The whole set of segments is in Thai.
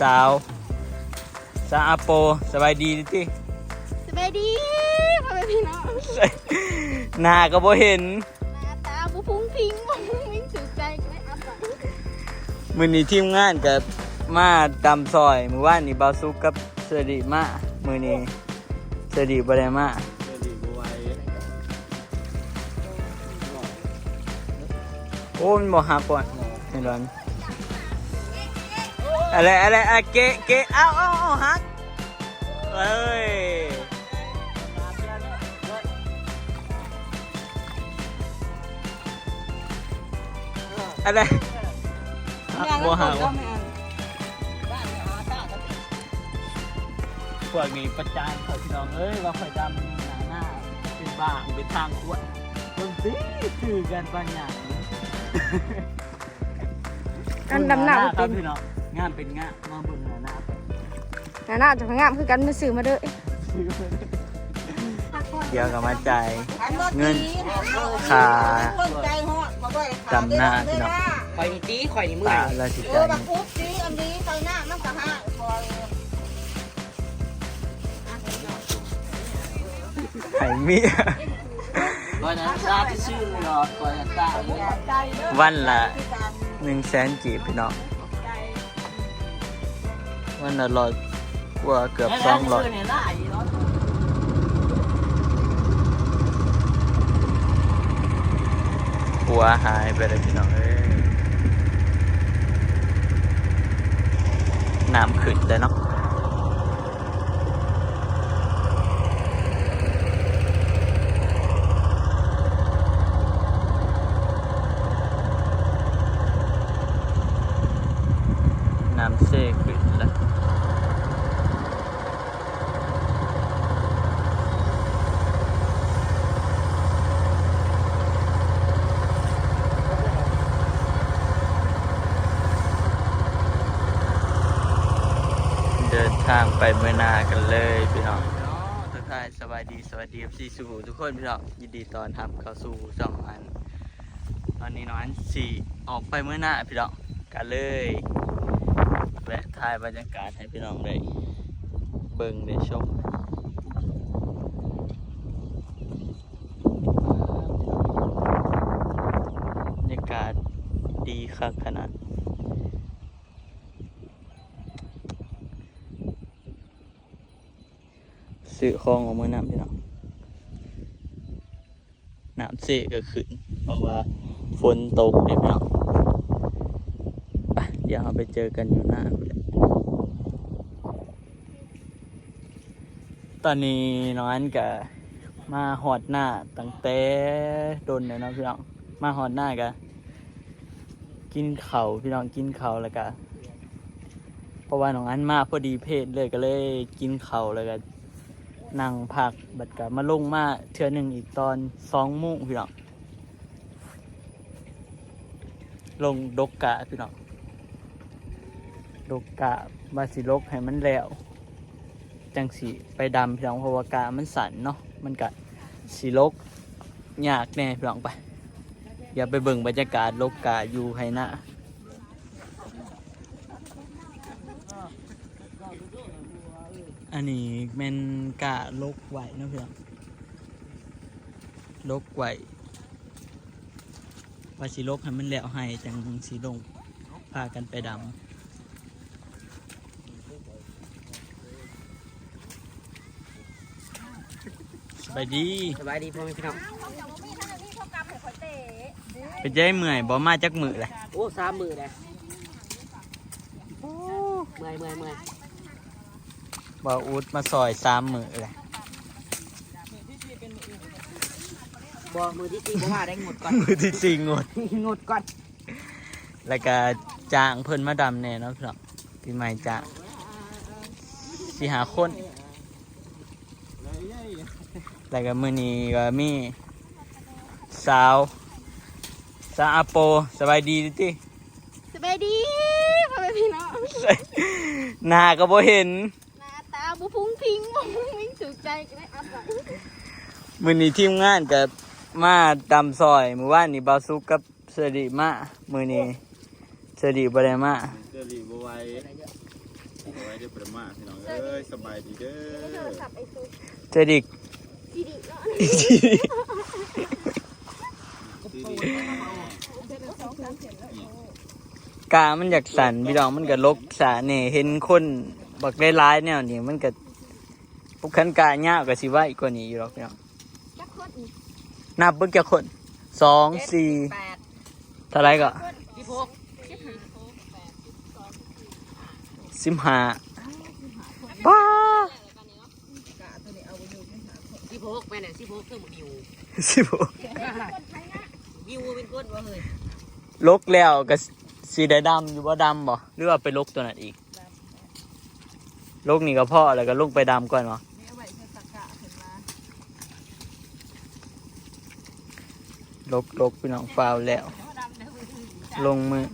สาวสาวอาโปสบายดีดิติสบายดีพ่อแม่พี่น้องหน้าก็บ่เห็นหน้าตาบุพุงพิงบุพุงพิงสุดใจก็ไม่อัพอะมื้อนี้ทีมงานกับมาตำซอยมื้อวานนี้บ่าวสุกกับเสอดีมามื้อนี้เสอดีบ่ได้มาโอ้มันบ่ฮักก่อนเห็นบ่อะไรอะไรอะเกะเกะเอ้าเอ้าเอ้าฮักเอ้ยอะไรฮักบ่ฮักวะพวกนี้ประจานเขาพี่น้องเอ้ยว่าข่อยดำหนาหน้าเป็นบ้างเป็นทางขวดเบิ่งสิคือกันปัญญากันดำหน้าคเป็รับนพี่น้อง งามเป็นงามมาเบิ่งหน้าหน้าหน้าหน้าจะพงามคือกันมาสื่อมาเด้อเดี๋ยวก็มาจ่ายเงินค่าดำหน้าพี่น้องข่อยนี่ตีข่อยนี่เมื่อตายละสิเอจ่าอยบักปุ๊บสีอันนี้ใส่หน้ามันก็ห้าพอเลยไข่เมียข่อยนั้นตาที่ชื่อไม่รอดข่อยนั้นตาเนี่ยวันละหนึ่งแสนกีบพี่น้อง มันละร้อยกว่าเกือบสองร้อยเนี่ยได้เนาหัวหายไปเลยพี่น้องเอ้ยน้ำขึ้นเลยเนาะน้ำเซ่ขึ้นแล้วเดินทางไปเมื่อนากันเลยพี่น้องทุกท่านสวัสดีสวัสดีซีสูทุกคนพี่น้องยินดีตอนรับเข้าสู่ช่องอัน ตอนนี้น้องอันสี่ออกไปเมื่อหน้าพี่น้องกันเลยแวะถ่ายบรรยากาศให้พี่น้องได้เบิ่งได้ชมบรรยากาศดีคักขนาด ซื้อของออกมาน้ำพี่น้องน้ำเสก็ขึ้นเพราะว่าฝนตกเนี่ยพี่น้องไปเดี๋ยวเราไปเจอกันอยู่หน้าตอนนี้น้องอันกับมาหอดหน้าตั้งแต่โดนเลยนะพี่น้องมาหอดหน้ากันกินเขาพี่น้องกินเขาแล้วก็เพราะว่าน้องอันมาพอดีเพศเลยก็เลยกินเขาแล้วก็นั่ นั่งพักบัดกับมาลงมาเทื่อหนึ่งอีกตอนสองโมงพี่น้องลงดกกะพี่น้องดกกะบาสิลกให้มันแล้ว จังสีไปดำพี่น้องเพราะว่ากะมันสั่นเนาะมันกะสีลกยากแน่พี่น้องไป อย่าไปเบิ่งบรรยากาศลกกะอยู่ให้น้า อันนี้แม่นกะลกไหวเนาะพี่น้องลกไหวว่าสิลกให้มันแล้วให้จังสีลงพากันไปดำสบายดี สบายดีพ่อแม่พี่น้องเป็นใจเมื่อยบ่มาจักมือเลยโอ้สามมือเลยเมื่อยเมื่อยเมื่อย บ่อูดมาซอยสามมือเลยบ่มือที่ตีบ่มาได้งดก่อน มือที่สี่งด งดก่อน แล้วก็จ้างเพิ่นมาดำแน่เนาะพี่น้องปีใหม่จ้างสิหาคน แล้วก็มื้อนี้ก็มีสาวสาวอาโปสบายดีดิติสบายดีพ่อแม่พี่น้องหน้าก็บ่เห็นหน้าตา บุพุงพิงบุพุงพิงสุดใจก็ไม่อัพอะมื้อนี้ทีมงานกับมาตำซอยมื้อวานนี้บ่าวสุกกับเสอดีมามื้อนี้เสอดีบ่ได้มาไว้เด้อประมาพี่น้องเอ้ยสบายดีเด้อขับไอ้ซุกเจดิกดีดีเนาะกามันอยากสั่นพี่น้องมันก็ลกสาเนี่ยเห็นคน บักได้ร้ายๆแนวนี้มันก็ปุกขันกาเงาวกับสิว่าอีกกว่านี้อยู่หรอกพี่น้องจักคนอีกนับเบิ่งจะคนสองสี่แปดเท่าไรก็สิบหกสิบห้าป้าสิบหกไปไหนสิบหกเครื่องบิวสิบหกบิวเป็นคนว่าเฮ้ยลกแล้วก็สีได้ดำอยู่ว่าดำบ่หรือว่าไปลกตัวนั้นอีก ลกนี่ก็พ่อแล้วก็ลงไปดำก่อนบ่ลกลกพี่น้องฟาวแล้วลงมือ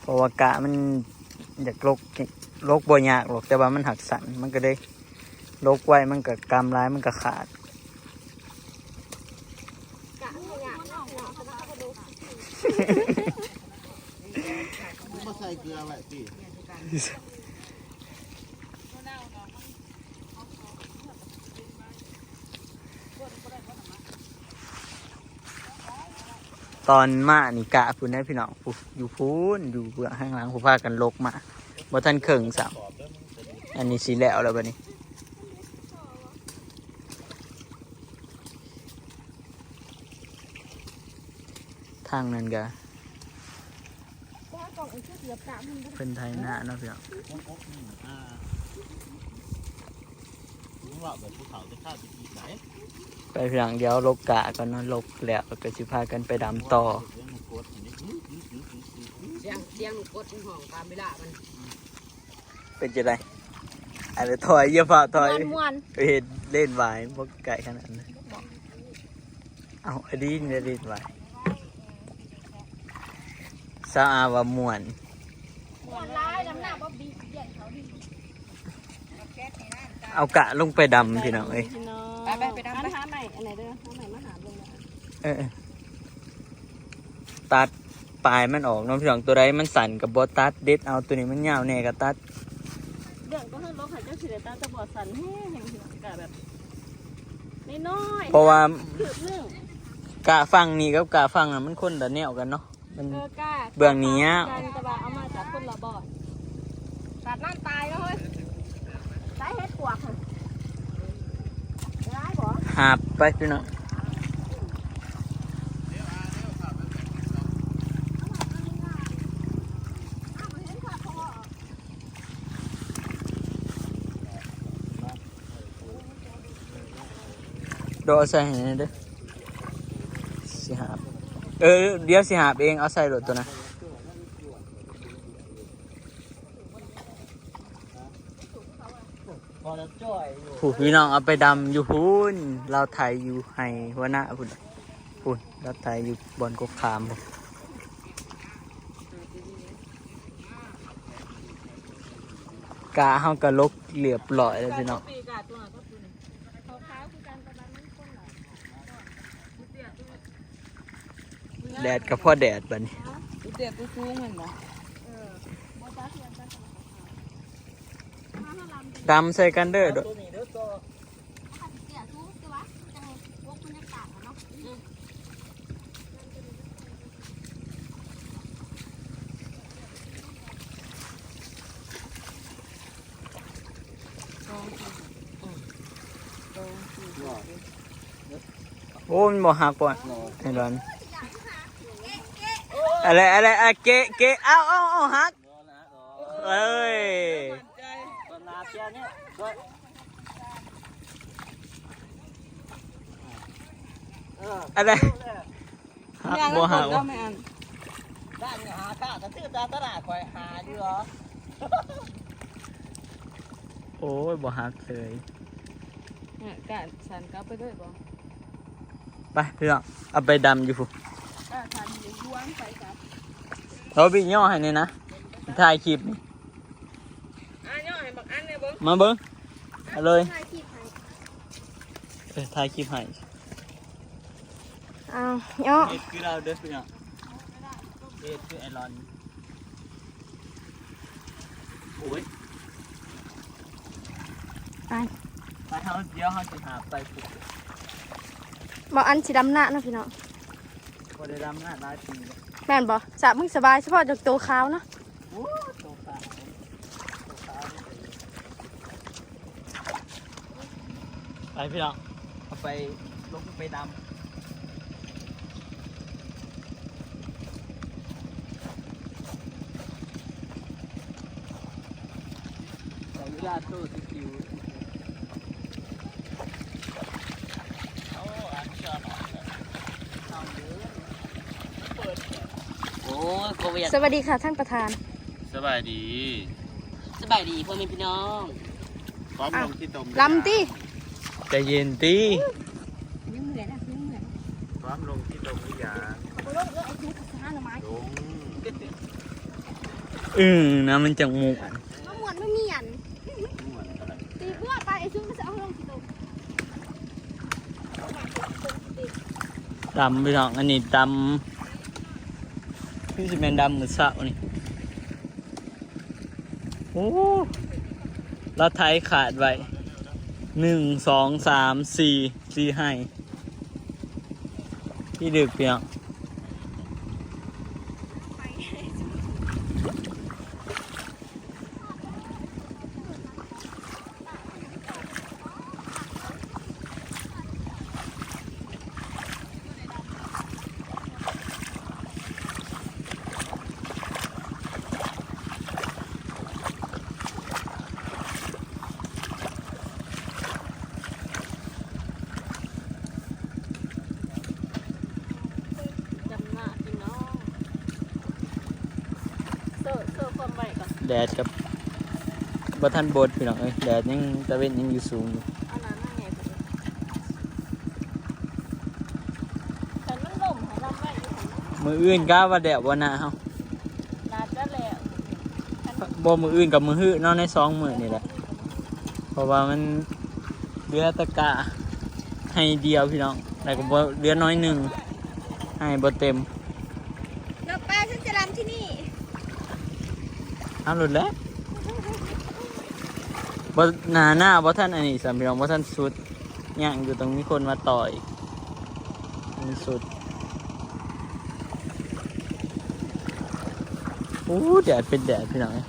เพราะว่ากะมันอยากลกลกบ่ยากหรอกแต่ว่ามันหักสันมันก็ได้ลกไว้มันก็กำร้ายมันก็ขาด กะขยะเนาะเนาะคณะก็ดูมาใส่เกลือไว้พี่ ตอนมานี่กะพูนได้พี่น้องอยู่พูนอยู่เบื้องข้างหลังผู้พากันลกมาบ่ทันเคิงสามอันนี้สีแล้วแล้วบัดนี้ทางนั้นก็ว่ากล่องไอ้ซุกเหลือบตามันบ่เพิ่นไทยหน้าเนาะพี่น้อง ว่าแบบภูเขาจะข้ามไปอีกไหนไปพี่น้องเดี๋ยวลกกะก่อนเนาะลกแล้วก็สิพากันไปดำต่อ เรื่องมันโคตรอันนี้เสียงเสียงกดห้องตามเวลามันเป็นจะไดอะไรถอยอย่าฝ่าถอย ม่วนม่วนไปเห็นเล่นวายพวกไก่ขนาดนั้นเอาอันนี้เนี่ยเล่นวายสาวอาว่ามวนม่วนร้ายน้ำหน้าบ่บีเดียนเขาดิ เอากะลงไปดำพี่น้องเอ้ยไปไปไปดำไปหาใหม่อันไหนเด้อหาใหม่มาหาลงนะเออตัดปลายมันออกเน้องพี่น้องตัวใดมันสั่นกับบอตัดเด็ดเอาตัวนี้มันยาวแน่กับตัดเรื่องก็คือรถหายเจ้าสิได้ตาตะบอดสันแห้งแห่งสิกะแบบน้อยๆเพราะว่าคือเรื่องกะฟังนี่กับกะฟังน่ะมันคนละแนวกันเนาะมันเออกล้าเบื้องนี้อะกันแต่ว่าเอามาจากคนละบอดตัดนั่นตายแล้วเฮ้ยตาย เฮ็ดปวกค่ะร้ายบ่หาบไปพี่น้องโดเอใส่ให้หน่อยเด้อสิหาบเออเดี๋ยวสิหาบเองเอาใส่รถตัวนะ พอ แล้วจ่อยอยู่ผู้พี่น้องเอาไปดำอยู่พูนเราถ่ายอยู่ให้หัวหน้าพุ่นพุ่นเราถ่ายอยู่บนกกขามพุ่นกาเฮากะลกเหลียบลอยแล้วพี่น้องปีกาตัวก็ตัวเขาขาวคือกันแต่ว่ามันคนละแดดกับพ่อแดดบัดนี้ตัวเตี้ยตัวสูงเหมือนบ่บ่จ้าเทียนกั นดำใส่กันเด้อโดตัวนี้เด้อตัวขัดเสียสู้ใช่ปะจังพวกบรรยากาศอะเนาะโอ้มันบ่หักว่ะไอ้ร้อนอะไรอะไรอะเกะเกะเอาเอาเอาหักรอนะรอเอ้ยต อนนาเปียเนี่ยก็เอออะไรหักบ่หักวะด้านหาข้ากระตื้อตาตลาดคอยหาอยู่เหรอโอ้ยบ่หักเลยกาสันกลับไปด้วยบ่ไปพี่น้องเอาไปดำอยู่พุ่นอ่าทานอยู่ยวงใส่กับเราบิย่อให้นี่นะถ่ายคลิปนี่ อะย่อให้บักอันเนี่ยเบิ่ง มาเบิ้งเอาเลยถ่ายคลิปให้เออถ่ายคลิปให้อ้าวย่อเอ็ดคือเราเด้อพี่น้องเอ็ดคือไอรอนโอ้ยไปไปเฮาเดี๋ยวเฮาสิหาไปฝึกบ่อันสิดำหน้าเนาะพี่น้องบ่ได้ดำหน้าหลายปีแล้วแม่นบ่สระมึงสบายเฉพาะจากตัวขาวเนาะ โอ้โตขาวโตขาว ไปพี่น้องเอาไปลงไปดำขออนุญาตตู้สกิลโอ้อันชอบโอ้ยโควิดสวัสดีค่ะท่านประธาน สบายดี สบายดีพ่อแม่พี่น้องพร้อมลงที่ตมลำติ ใจเย็นตียังเหนื่อยนะยังเหนื่อยพร้อมลงที่ตมหรือยังเอาลงเออไอ้ชุดข้าหน่อไม้ลงอือนะมันจังมุกมะม่วนไม่มีอันม่วนอะไรตีเพื่อไปไอ้ชุดมันจะเอาลงกี่ตัวดำพี่น้องอันนี้ดำพี่สิเป็นดำมือเสานี่โอ้เราไทยขาดไว้ หนึ่งสองสามสี่สี่ให้พี่ดึกพี่น้อง ดำหน้าพี่น้องเสิร์ฟเสิร์ฟความใหม่ก่อน แดดกับบัทันบดพี่น้องเอ้ยแดดยังตะเวนยังอยู่สูงอยู่เอาน้ำมาไงไปเลยฉันมันลมให้ดำไว้อยู่หันนะมืออื่นก้าว่าแดดว่าหนาเฮาน่าจะแล้วบ่มืออื่นกับมือหื้อนอนในสองมือนี่แหละเพราะว่ามันเรือตะกะให้เดียวพี่น้องแต่ก็บ่เรือน้อยหนึ่งให้บ่เต็ม เราไปฉันจะรำที่นี่ เอาหลุดแล้วบ่หนาหน้าบ่ท่านอันนี้สามพี่น้องบ่ท่านสุดย่างอยู่ตรงนี้คนมาต่อยมันสุดโอ้แดดเป็นแดดพี่น้องเอ้ย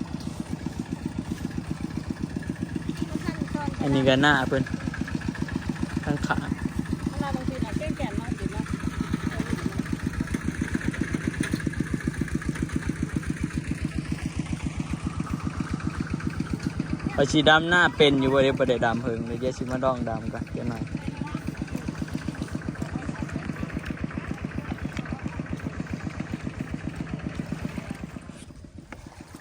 อันนี้ก็หน้าเพิ่นข้างขาบางทีน่ะแก่แก่มากอยู่เนาะ ไปชีดำหน้าเป็นอยู่บ่ได้บ่ได้ดำเพิ่งเลยเดี๋ยวสิมาดองดำกันเดี๋ยวหน่อย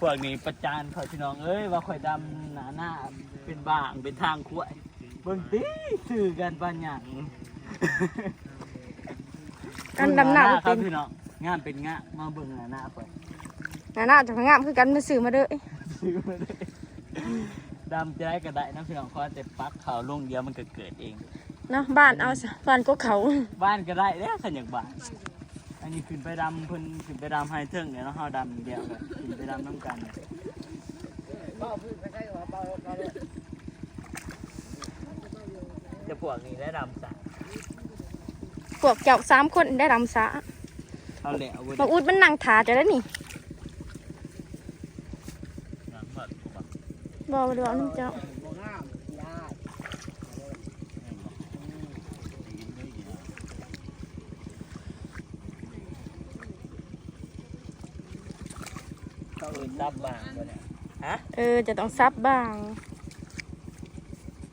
พวกนี้ประจานเขาพี่น้องเอ้ยว่าข่อยดำหนาหน้าเป็นบ้างเป็นทางขวายเบิ่งติสื่อกันปานหยังกันดำหน้าบ่ครัเป็บนพี่น้องงามเป็นงามมาเบิ่งหน้าหน้าข่อยหน้าหน้าจะพงามคือกันมาซื้อมาเด้อซื้อมาเลย ดำจะได้ก็ได้นะพี่น้องเพราะแต่ปักเขาลงเดียวมันก็เกิดเอง เนาะบ้านเอาซะบ้านก็เขาบ้านก็ได้แล้วขันอย่างบ้าน อันนี้ขึ้นไปดำเพิ่นขึ้นไปดำให้เทิงเนี่ยเนาะเฮาดำเดียวกันขึ้นไปดำน้ำกันเนี่ยจะพวกนี้ได้ดำสะพวกเจ้าสามคนได้ดำสาเอาแหละเอาไว้บางอุดมันนั่งถาจะได้นี่ งานบัดบั ดบอกเดี๋ยวเอาน้ำเจ้าเขาเอื่นดับบางวะเนี่ยฮะเออจะต้องซับบ้าง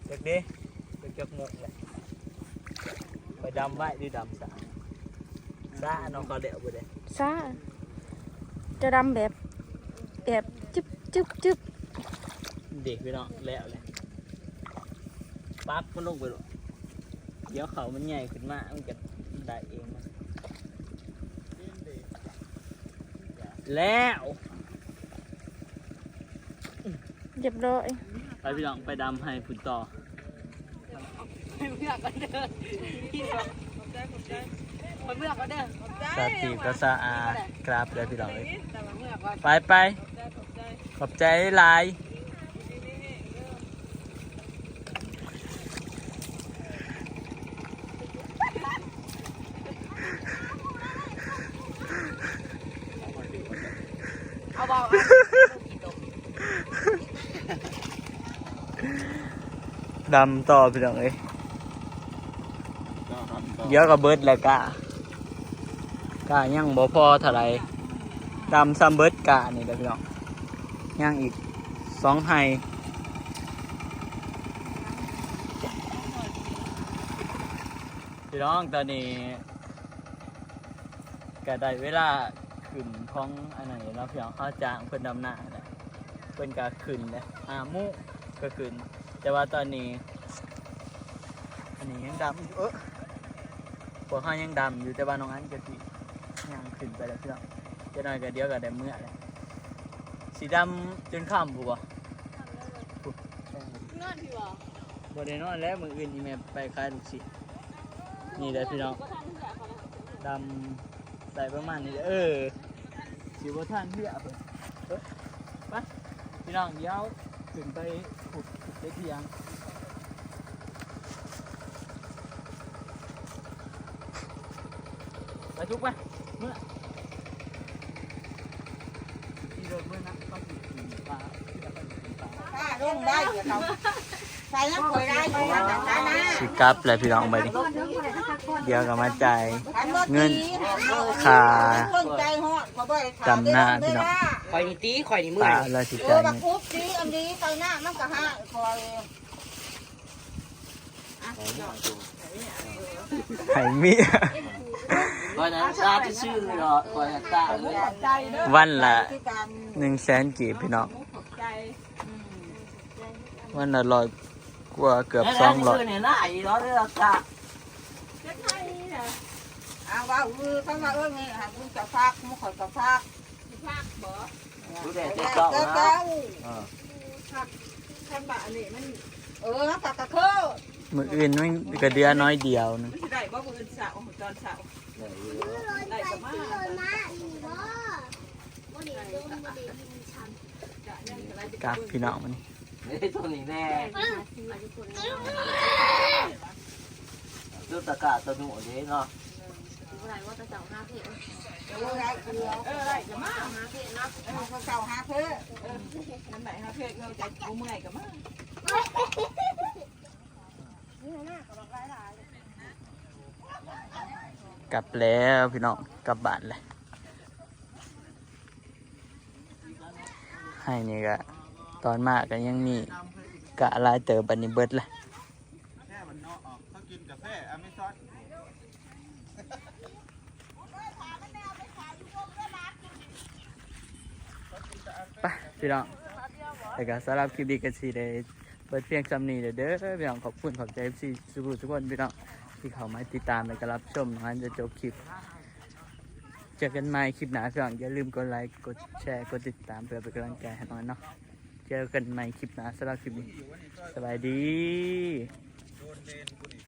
เด็กดิเด็กจักงงเลยไปดำไว้หรือดำสะสะเน้องเขาเดี๋ยวไปเลยซาจะดำแบบแบบจึ๊บจึ๊บจึ๊บ เด็กพี่น้องแล้วเลยปั๊บมันลงไปหรอเดี๋ยวเขามันใหญ่ขึ้นมา มันจะได้เองมันแล้วเรียบร้อยไปพี่น้องไปดำให้ฝุ่นต่อเมื่อก็เด้อคนเมื่อก็เด้อสาธิตก็สะอาดกราบเลยพี่น้องเอ้ยแต่ว่าเมื่อก็ไปไปได้ตกใจขอบใจหลาย เอาบอกดำต่อพี่น้องเอ้ยเดี๋ยวก็เบิดแล้วกะกะยังบ่พอเท่าไหรดำซ้ำเบิดกะนี่เด้อพี่น้องยังอีกสองไฮพี่น้องตอนนี้ก็ได้เวลา ขึ้นของอันไหนแล้วพี่น้องเขาจ้างเพิ่นดำหน้าแหละเพิ่นก็ขึ้นเลยอาหมุก็ขึ้น แต่ว่าตอนนี้ อันนี้ยังดำอยู่เออพวกเขายังดำอยู่แต่ว่าน้องอันก็สิยังขึ้นไปแล้วพี่น้องจะน้อยก็เดี๋ยวก็ได้เมื่อแล้วสีดำจนค่ำปุ๊บบ่นอนพี่บ่บ่ได้นอนแล้วมืออื่นนี่แม่ไปขายลูกศิษย์นี่แหละพี่น้องดำ ใส่ประมาณนี้แหละเออสิบ่ทันเพื่อเพิ่นเอ้ยไปพี่น้องเดี๋ยวขึ้นไปขุดขุดได้เที่ยงไปทุกไปเมื่อที่รถเมื่อนักต้องอยู่ที่ปลาที่เราไปอยู่ปลาป้าลงได้เดี๋ยวเขาใส่น้ำข่อยได้อยู่ว่าแต่ตาหน้าสิกลับเลยพี่น้องไปดิ เดี๋ยวก็มาจ่ายขันรถเงินดีค่าเพิ่งใจฮอดเขาบ่ได้ขายจำหน้าพี่น้องข่อยนี่ตีข่อยนี่ปเมื่อลายแล้วสิเอจ่าอยบัเงิกนอุ๊บดีอันนี้ไปหน้ามันก็ห้าคอยไห้มีคอยนั้นตาที่ชื่อเหรอคอยตาเลยใจเด้อวันละที่การหนึ่งแสนกีบพี่น้องใจวันละร้อยกว่าเกือบสองร้อย ยนี่นะอ้าวว่าอือเข้ามาเอ้ยนี่หาคุณจะฟักมุขอยจะฟักสิพากบ่ดูแต่เจ้าเจ้าคันบะอันนี้มันเออตะกะเคือมืออื่นมันก็เดือนน้อยเดียวนึงมันสิได้บ่มื้ออื่นเช้าตอนเช้าได้ก็มาจะยังอะไรจะกลับพี่น้องมันนี่ตัวนี้แน่ ดูตะกะตัวหนูนี้เนาะออได้ก็มาเออได้เดียวเออได้ก็มาเออเขาเก่าหาเพื่อนั่นไหนฮะเพกเราจะบ่เมื่อยก็มากลับแล้วพี่น้องกลับบ้านเลยให้นี่ก็ตอนมากก็ยังมีกะลายเติบบันนี้เบิดเลย แค่มันเนาะออก เขากินกาแฟอเมซอนไปพี่น้องแต่ก็สำหรับคลิปนี้ก็สิได้เปิดเพียงสำนีเด้อเด้อพี่น้องขอบคุณขอบใจซีสุขุทุกคนพี่น้องที่เข้ามาติดตามและก็รับชมนั้นจะจบคลิปเจอกันใหม่คลิปหน้าพี่น้องอย่าลืมกดไลค์กดแชร์กดติดตามเพื่อเป็นกำลังใจให้น้อยเนาะเจอกันใหม่คลิปหน้าสำหรับคลิปนี้สบายดี